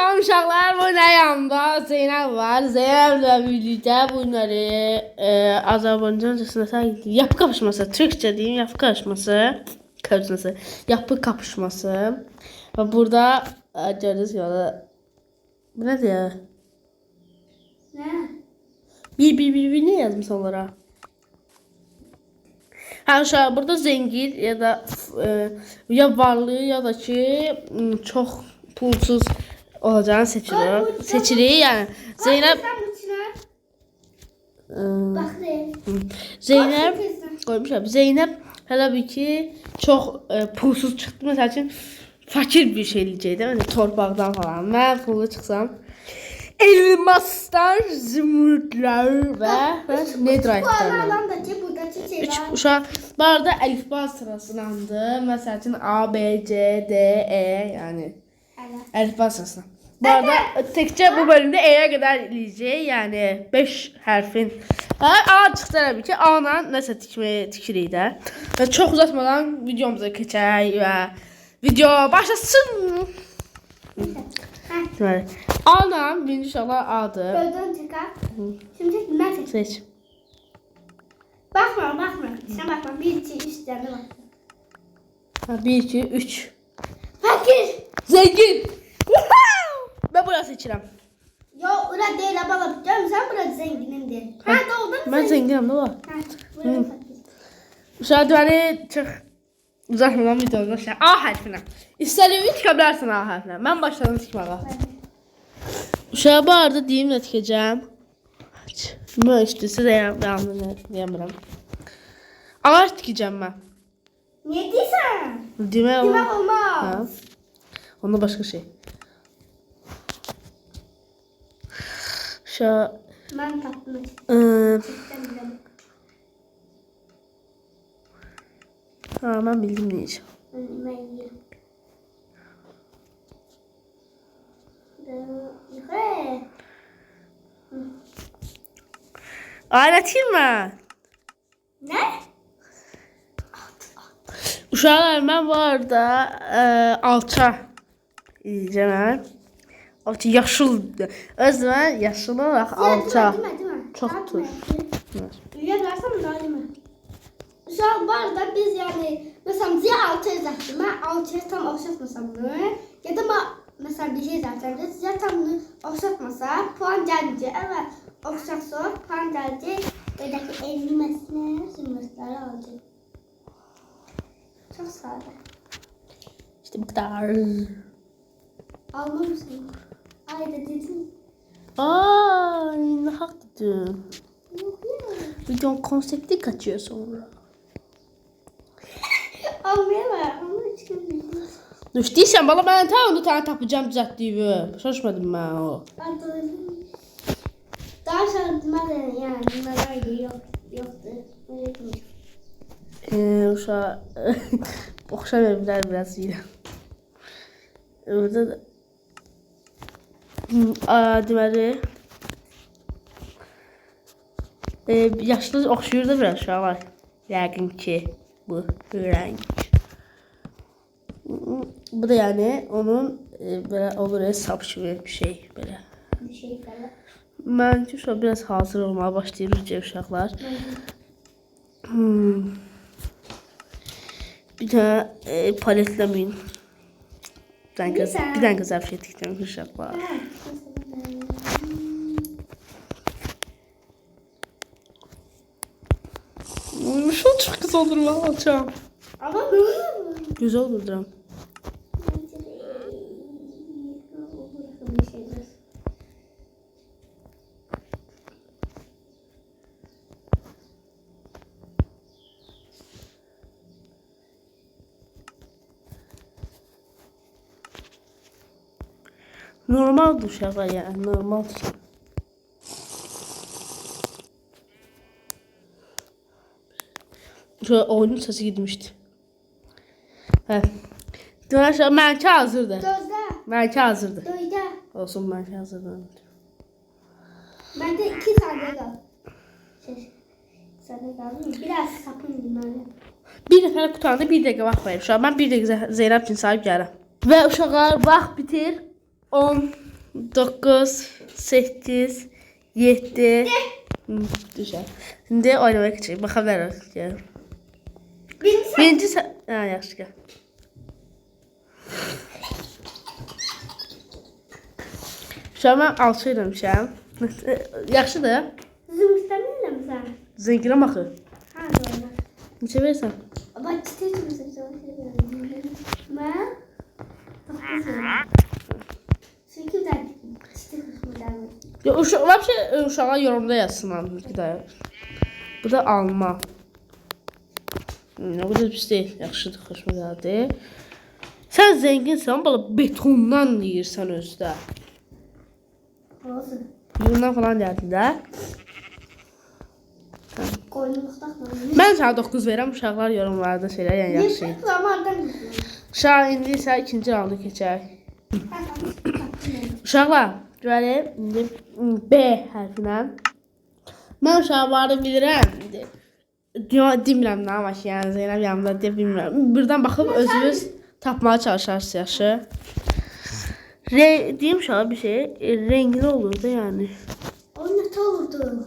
salam uşaqlar. Bu ne yanımda Zeynep var. Zeynep'le birlikte bunları e, Azerbaycancasına sen yapı kapışması, Türkçe diyeyim yapı kapışması, kapışması, yapı kapışması. Ve burada e, gördüğünüz gibi bu ne diyor? Ne? Bir bir bir bir ne yazmış onlara? Ha uşaq burada zengin ya da e, ya varlı ya da ki m, çok pulsuz olacağını seçilir. Seçilir yani. Zeynep Bak sen bu içine. e, Bak de. Zeynep sen. koymuşam. Zeynep hele ki çok e, pulsuz çıxdı. Məsəl üçün fakir bir şey də, yəni torpaqdan falan. Mən pullu çıxsam elmaslar, Bu da ki burada çiçeği Üç uşaq barda əlifba sırasındandı. Məsəl üçün A, B, C, D, E, yəni Evet. əlifba sırasına. Bu arada təkcə bu bölümdə E-yə qədər eləyəcək, yəni 5 hərfin. Və A çıxdı təbii ki, A-la nəsə tikməyə tikirik də. Və çox uzatmadan videomuza keçək və video başlasın. Deməli, A-la birinci inşallah A-dır. Çıkar. Şimdi ben seç. Seç. Bakma bakma. Sen bakma. Bir, iki, üç tane bak. Ha, 1 2 3. Fakir. Zengin. Mən bura seçirəm. Yo ura değil abala. Canım sen burada zenginim de. Ha? Mən zənginəm də var. Ha, burada fakir. Uşaq deməli çıx. Uzatmadan videoda şey. A hərfinə. İstədiyin tikə bilərsən A hərfinə. Mən başladım tikməyə. Uşağı bu arada deyim nə tikəcəm. Mən üstüsü də yandı deyəmirəm. Ağac tikəcəm mən. Ne diyorsun? Demek olmaz. Ha. Onda başqa şey. Uşağı Ben Sen bilemem. ha mən bildim necə. Ben yerim. Yukarı. Alətim mən. Ne? Uşaqlar mən bu arada ə, alça mən. Alça yaşıl. Özümə yaşıl olaraq alça. Değil mi? Değil mi? Çok Saat tur. mi? Üye versem daha değil mi? Şu an bu arada biz yani mesela Ziya altı yazacaktım. Ben altıya tam okşatmasam bunu. Ya da mesela bir şey yazacaktım. Ziya tam bunu okşatmasa puan gelecek. Evet okşatsa puan gelecek. Buradaki 50 metre zümrütleri alacak. Çok sade. İşte bu kadar. Almamışsın. Ay da dedim. Aa, ne hak dedim. Yok ya. Videonun konsepti kaçıyor sonra. Düştüysən bala mən ta onu tane tapacağım düzəltdiyimi. Şaşmadım mən o. Daha demədən yani bunlar yok yoktu. Öyle değil. Ee, uşağı evlər biraz yiyirəm. Burada da deməli e, yaşlı oxşuyur da biraz uşaqlar. Yəqin ki bu rəng. Bu da yani onun e, belə olur sap kimi bir şey belə. Bir şey falan. Mən uşaq biraz hazır olmağa başlayırıq uşaqlar. Hmm. Bir tane e, paletlemeyin. Bir kız, Güzel. bir şey tikeceğim uşaklar. Hmm, Şu çok güzel olur lan alacağım. Ama Güzel olur şeyler. Normal uşaklar yani normal. Şöyle oyunun sesi gitmişti. Hə. Deməli, uşaq- mənki hazırdır. Gözde. Mənki hazırdır. Duyda. Olsun mənki hazırdır. Bende iki saniye kaldı. Şey, saniye kaldı mı? Biraz sapın böyle. Bir nəfər qutaranda bir dəqiqə vaxt verir. Uşaq mən bir dəqiqə Zeynəb üçün sahib gəlirəm. Və uşaqlar vaxt bitir 10 9, 8, 7. Düşer. Şimdi oynamak için bakabiliriz. Gel. Birinci sen. Birinci sen... Ha, yaxşı gel. Şu an ben 6 eləmişəm. Yaxşıdır. Musun sen? Zənginə baxır. Ha doğru. Neçə verirsən? Bak ben çiçeği hoşuma Ya uşaq, vəbşə uşaqlar yorumda yazsınlar bir də. Bu da alma. Bu da pis deyil. Yaxşıdır, gəldi. Sən zənginsən, bala betondan yeyirsən özdə. Olsun. Yundan falan gəldin də. Mən sənə 9 verirəm, uşaqlar yorumlarda şeylər yəni yaxşı. Uşaq indi isə ikinci raunda keçək. Uşaqlar, görək indi B hərfinə. Mən uşaqları bilirəm. İndi demirəm nə var ki, yəni Zeynəb yanımda deyə bilmirəm. Birdən baxıb özünüz tapmağa çalışarsınız yaxşı. Re deyim uşağa bir şey, e, rengli olur da yəni. O ne olurdu?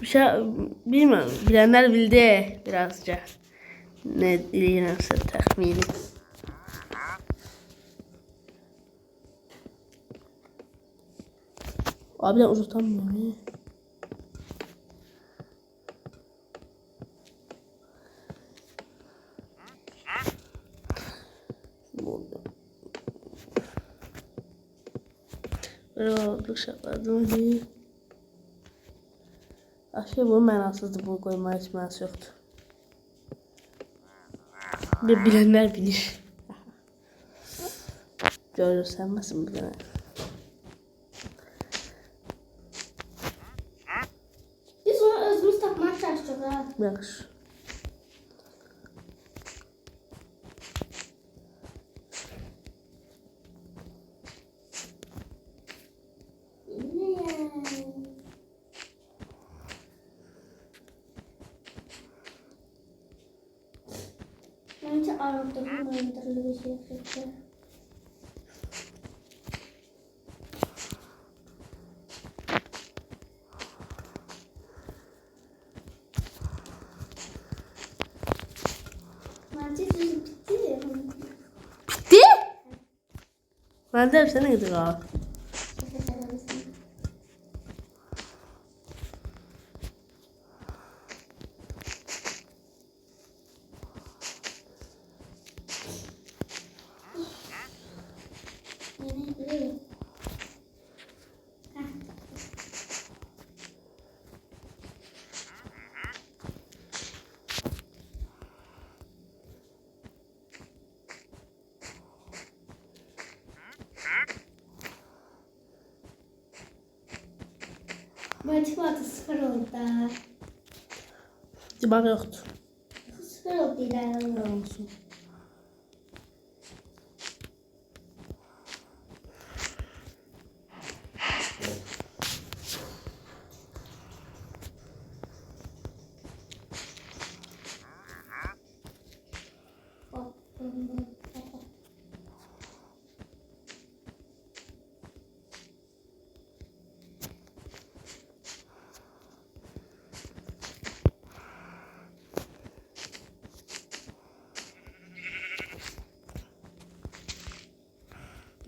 Bir şey bilmirəm, bilənlər bildi birazca. Nə deyirəmsə təxmini. Abi de uzatamıyorum ya. Burada. Böyle oldu şakladım diye. Aşkı bu mənasızdır, bunu qoymağa heç mənası yoxdur. Bir bilənlər bilir. Görürsənməsin bir dənə. Biz onu özümüz tapmaya çalıştık ha. Yaxşı. Bence Arap'ta bu oyundurlu bir şey yapacak. Bence düz bitti. Bitti? Mən də sənə gedir ha. Matematik sıfır oldu. Dibaq yoxdur. Sıfır oldu ileride. Olsun.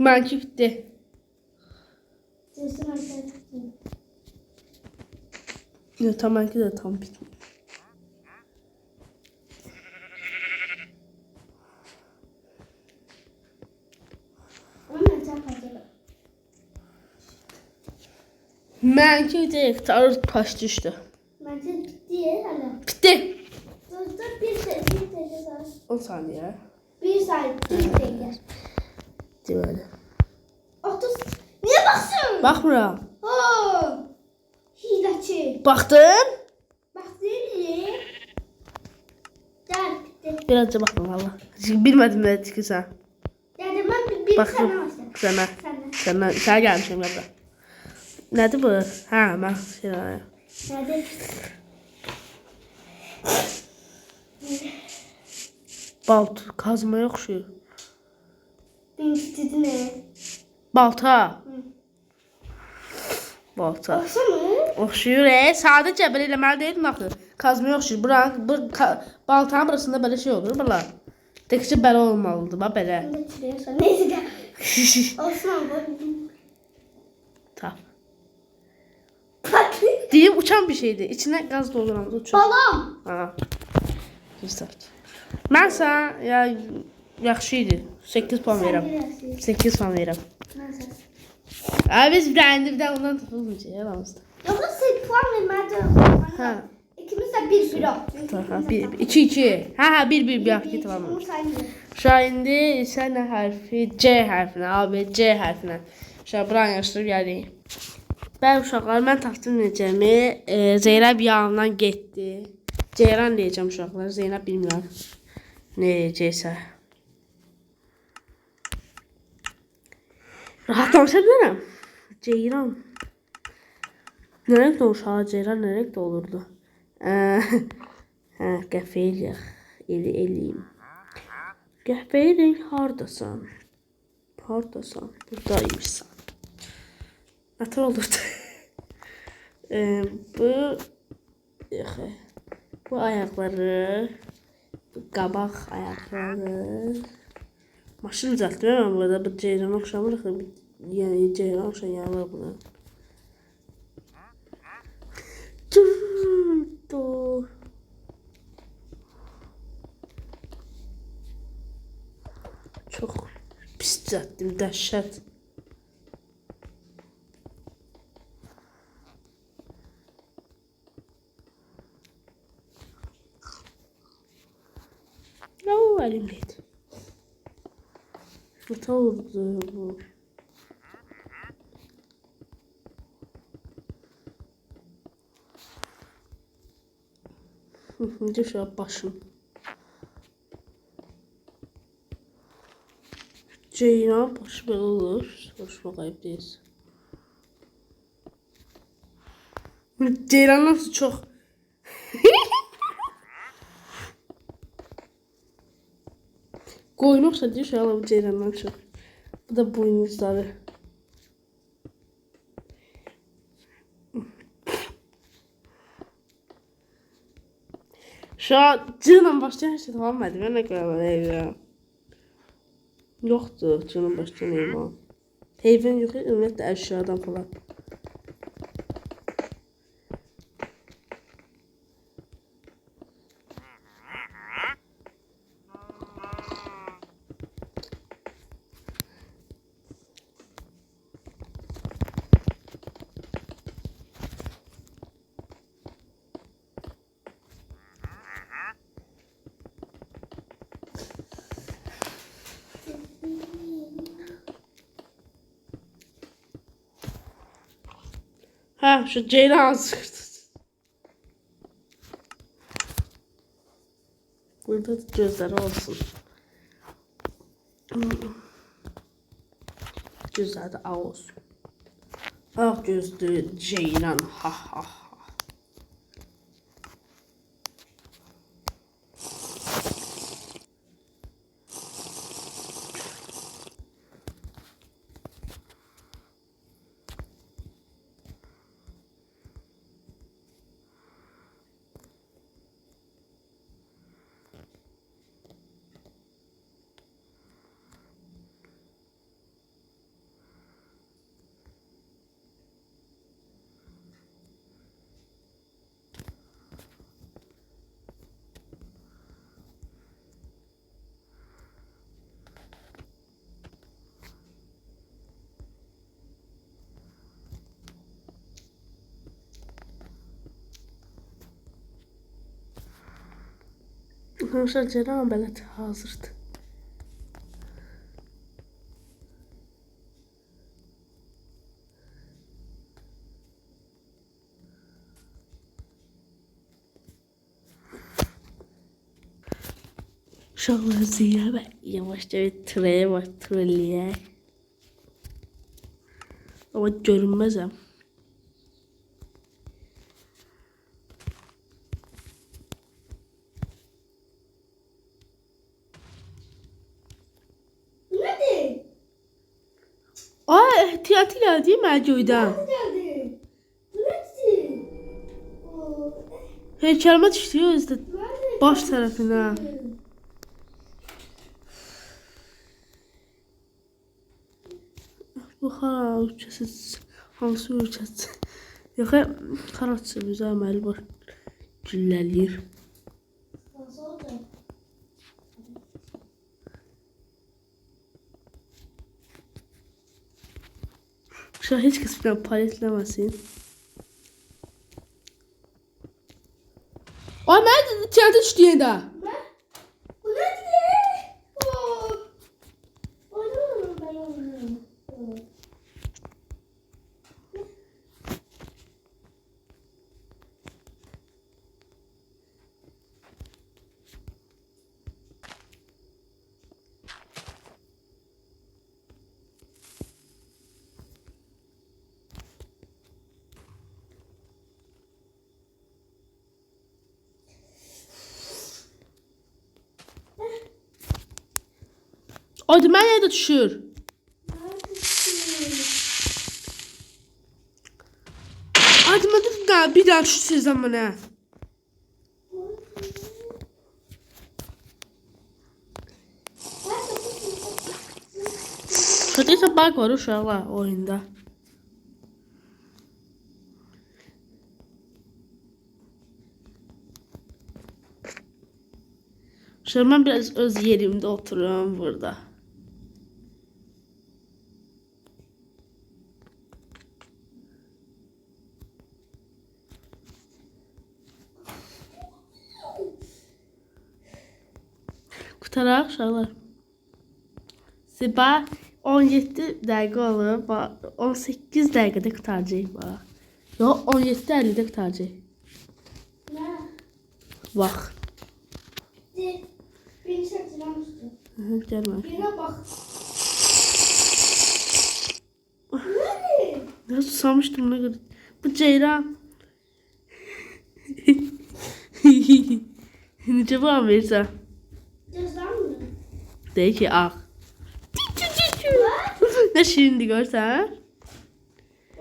Mənki. Diyorsun arkadaşlar. Yox, tam mənki də tam bitmir. Ama ne yapacak? Mənki deyək, tarır taş düşdü. Bence bitti hala. Bitdi. Dur dur bir de de daha. 10 saniyə. Bir saat bir dakika. Deməli. 30. Baxmıram. Oo. Hileci. Baxdın? Bak seni. Gel bitti. Birazca baxdım valla. Bilmədim nə tikirsən. Yani ben bir, Baxdım. sana başladım. Senden. Sənə, sənə gəlmişəm yadda. Nədir bu? Hə, mən şey Nerede? Balt kazmaya oxşuyur. Birincisi ne? Balta. Balta. Oxşuyur, e, sadəcə belə eləməli deyilmi axı? Kazmaya oxşuyur. Buranın bu ka- baltanın burasında belə şey olur, belə. Təkcə belə olmalıdır, bax belə. Olsun ama. Tap. Deyim uçan bir şeydir. İçinə qaz dolduran uçur. Balon. Ha. Restart. Mən sənə ya yaxşı idi. 8 puan verirəm. biliyorsun. 8 puan verirəm. Neyse. Abi biz bir bir dənə ondan tapılmayacaq yalanızda. Yoksa sen puan vermedi. Ha. İkimiz de bir bir o. Tamam. 1 2 2. Ha ha 1 1 bir hafta tamam. Şu an indi sən nə hərfi? C hərfinə, abi C hərfinə. Şu an buranı yaşayıb gəlirik. Bəli uşaqlar, mən tapdım necəmi? E, Zeynəb yanından getdi. Ceyran deyəcəm uşaqlar. Zeynəb bilmirəm. Nə Rahatlamışa bilərəm. Ceyran. Nə rəngdə uşağı Ceyran nə rəngdə olurdu? Hə, qəfə eləyək. Elə eləyim. Qəfəyin hardasan? Hardasan? Buradaymışsan. Nətər olurdu? e, bu. Bu ayaqları bu qabaq ayaqları Машин залбираа амгаа бич ямаг шамрах юм я ээж ямаг шаямаг бна. То Çok pis zaten dehşet. Ne oldu elimdeydi? Hata oldu bu. Düş başım. Ceylan başı belə olur. Soruşmaq ayıb deyil. Ceylan nasıl çox Deyir şu an bu ceylandan çox. Bu da buynuzları. Şu an cığla başlayan her şey tamam mı? Ben ne kadar ya. Yoktu cığla başlayan heyvan. Heyvan yok, ümumiyyətlə əşyadan falan. Ha şu ceylan sıkırdı. Burada da gözleri olsun. Gözleri de ağ olsun. Ah gözlü ceylan ha ha ha. Arkadaşlar ceylan belet hazırdı. Uşaqlar Zeynəbə yavaşca bir trəyə var, trəlləyək. Amma görünməzəm. Geldi değil mi nedir? Oo, Heykəlmə düşdü özdə nerede? baş tərəfinə. Bu hara ölkəsi, hansı ölkəsi? Yox, xaraçı bizə əməli var. Gülləliyir. Nasıl oldu? Şu an heç kəs bilən paletləməsin. Ay, mən TNT düşdü yenə. Ne? Bu nedir? Oo. Oynuyorum ben oynuyorum. Oo. Ay, mən yenə də düşür. Neredesin? Ay, mən də bir daha düşürsüz mənə. Şurada bug var uşaqlar oyunda. Şöyle ben biraz öz yerimde oturuyorum burada. Qutarak uşaqlar. Ziba 17 dəqiqə olub. bax, 18 dəqiqədə qutaracaq bax. Yox, 17:50-də qutaracaq. Ne? Bax. Di- Beni saçıramıştı. Hı, Gəlmə. Nerede? Ya susamışdım ne kadar. Bu Ceyran. Necə bu verirsən? Deyir ki, şirindir görsən?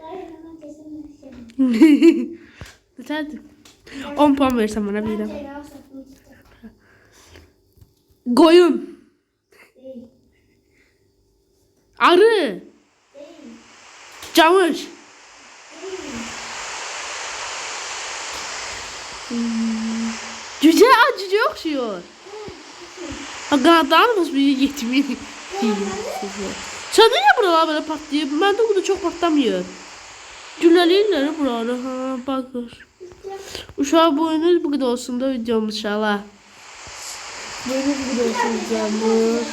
Hayır hemen kesin Nətədir? 10 puan birdən. Ceylan satmıştım. Qoyun. Değil. Arı. Camış. Cüce, aa, cüce qanadlarımız bir yetmir. Sən niyə buralar belə patlayıb? Məndə burada çox patlamıyor. Gülləliyirlər buraları. Ha, baxır. Uşaq boyunuz bu qədər olsun da videomuz inşallah. Boyunuz bu qədər olsun videomuz.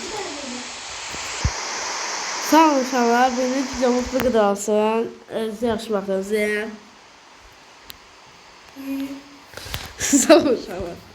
Sağ olun uşaqlar. Boyunuz videomuz bu qədər olsun. Özünüzə yaxşı baxın. Sağ olun uşaqlar.